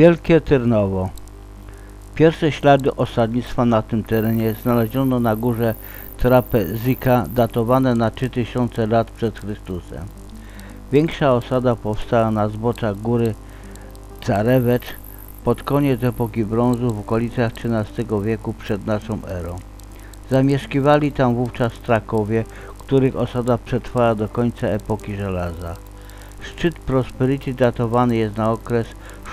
Wielkie Tyrnowo Pierwsze ślady osadnictwa na tym terenie znaleziono na górze Trapezika datowane na 3000 lat przed Chrystusem. Większa osada powstała na zboczach góry Carewecz pod koniec epoki brązu w okolicach XIII wieku przed naszą erą. Zamieszkiwali tam wówczas Trakowie, których osada przetrwała do końca epoki żelaza. Szczyt Prosperity datowany jest na okres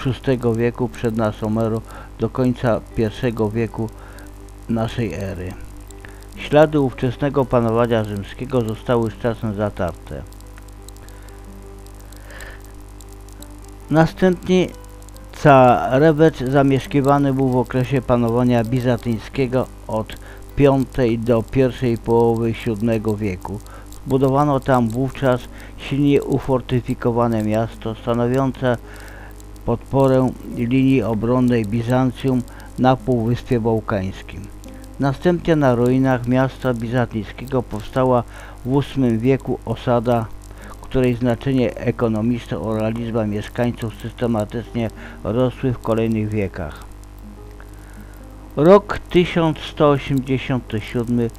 VI wieku przed naszą erą do końca I wieku naszej ery. Ślady ówczesnego panowania rzymskiego zostały z czasem zatarte. Następnie Carewecz zamieszkiwany był w okresie panowania bizantyjskiego od V do pierwszej połowy VII wieku. Zbudowano tam wówczas silnie ufortyfikowane miasto stanowiące podporę linii obronnej Bizancjum na Półwyspie Bałkańskim. Następnie na ruinach miasta bizantyjskiego powstała w VIII wieku osada, której znaczenie ekonomiczne oraz liczba mieszkańców systematycznie rosły w kolejnych wiekach. Rok 1187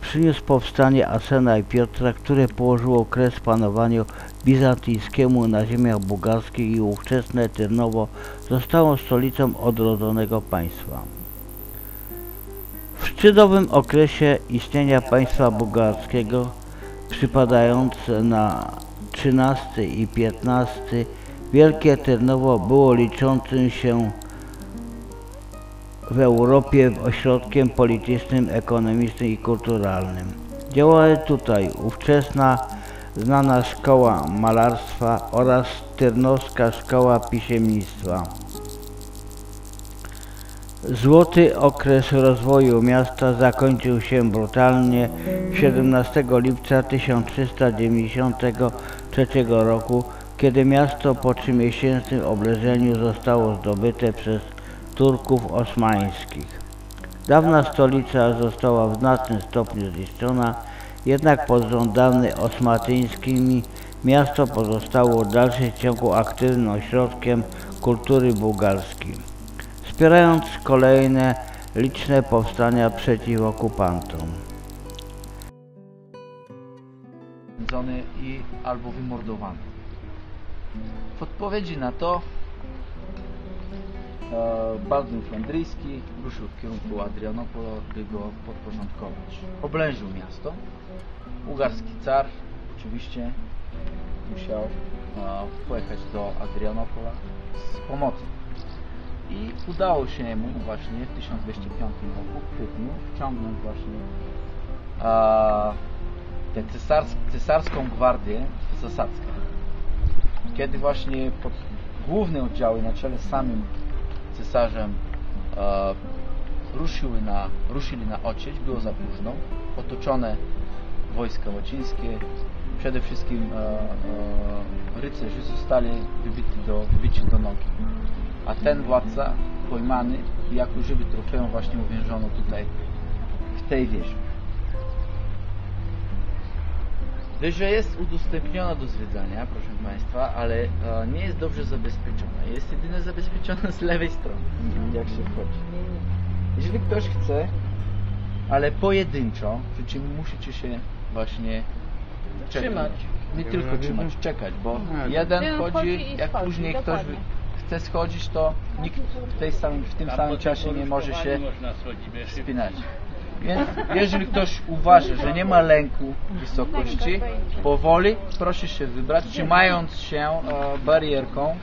przyniósł powstanie Asena i Piotra, które położyło kres panowaniu bizantyjskiemu na ziemiach bułgarskich i ówczesne Tyrnowo zostało stolicą odrodzonego państwa. W szczytowym okresie istnienia państwa bułgarskiego, przypadające na XIII i XV, Wielkie Tyrnowo było liczącym się w Europie ośrodkiem politycznym, ekonomicznym i kulturalnym. Działały tutaj ówczesna znana szkoła malarstwa oraz Tyrnowska szkoła piśmiennictwa. Złoty okres rozwoju miasta zakończył się brutalnie 17 lipca 1393 roku, kiedy miasto po trzymiesięcznym obleżeniu zostało zdobyte przez Turków osmańskich. Dawna stolica została w znacznym stopniu zniszczona, jednak pod rządami osmatyńskimi miasto pozostało w dalszym ciągu aktywnym ośrodkiem kultury bułgarskiej, wspierając kolejne liczne powstania przeciw okupantom. i albo wymordowany. W odpowiedzi na to Baldwin Flandryjski ruszył w kierunku Adrianopola, by go podporządkować. Oblężył miasto. Bułgarski car oczywiście musiał e, pojechać do Adrianopola z pomocą. I udało się mu właśnie w 1205 roku, w kwietniu, wciągnąć właśnie e, tę cesars cesarską gwardię zasadzkę. Kiedy właśnie pod główne oddziały na czele samym cesarzem e, ruszyły na, ruszyli na ocieć, było za późno. Otoczone wojska łacińskie, przede wszystkim e, e, rycerze zostali do, wybici do nogi. A ten władca pojmany i jako żywy trofeum właśnie uwięziono tutaj w tej wieży. Wieża jest udostępniona do zwiedzania, proszę Państwa, ale e, nie jest dobrze zabezpieczona. Jest jedynie zabezpieczona z lewej strony, jak się wchodzi. Jeżeli ktoś chce, ale pojedynczo, przy czym musicie się właśnie czekać. Trzymać. Nie tylko trzymać, czekać, bo jeden Jeden chodzi, jak schodzi, później ktoś chce schodzić, to nikt w, tej samym, w tym samym czasie nie może się spinać. Więc jeżeli ktoś uważa, że nie ma lęku wysokości, powoli proszę się wybrać, trzymając się e, barierką.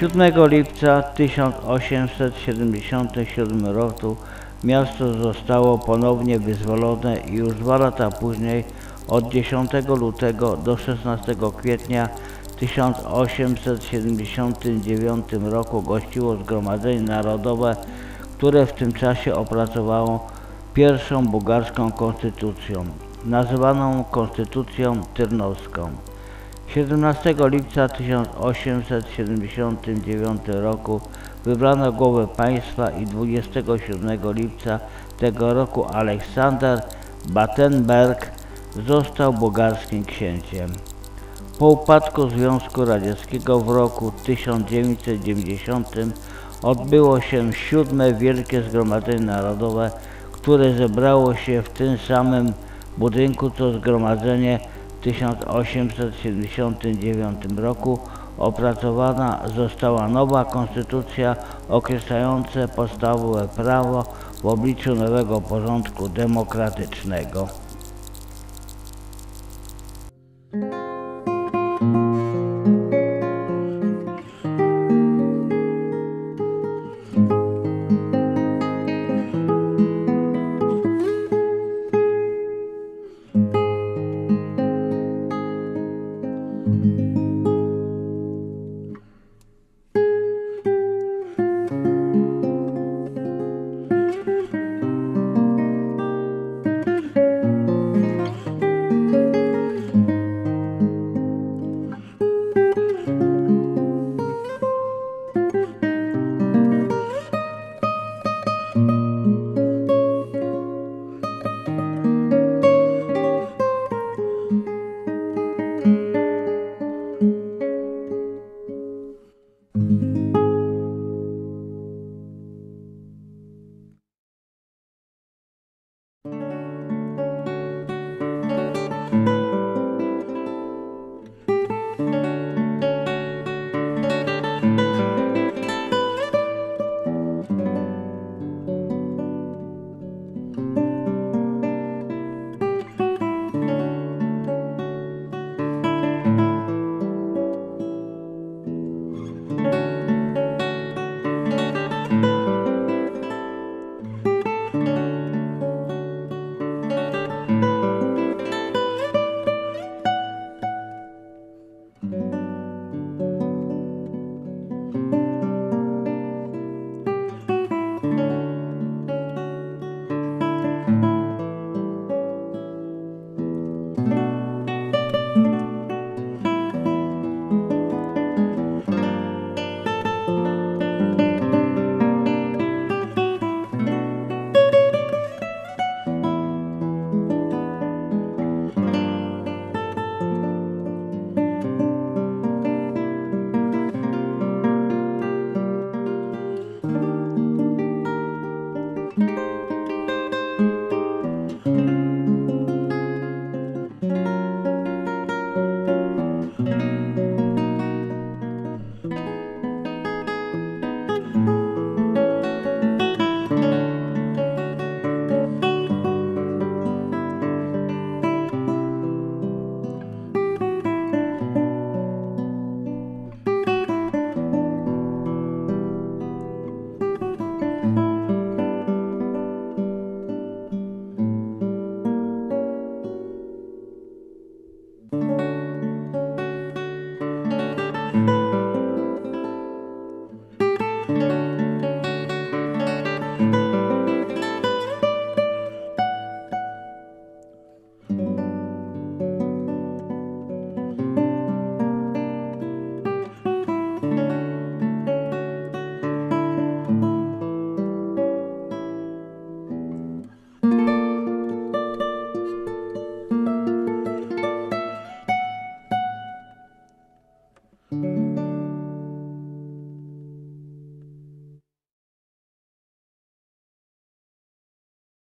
Siódmego lipca 1877 roku miasto zostało ponownie wyzwolone i już dwa lata później, od 10 lutego do 16 kwietnia 1879 roku gościło Zgromadzenie Narodowe, które w tym czasie opracowało pierwszą bułgarską konstytucję, nazywaną Konstytucją Tyrnowską. 17 lipca 1879 roku wybrano głowę państwa i 27 lipca tego roku Aleksander Battenberg został bułgarskim księciem. Po upadku Związku Radzieckiego w roku 1990 odbyło się siódme Wielkie Zgromadzenie Narodowe, które zebrało się w tym samym budynku co zgromadzenie 1879 roku opracowana została nowa konstytucja określająca podstawowe prawo w obliczu nowego porządku demokratycznego.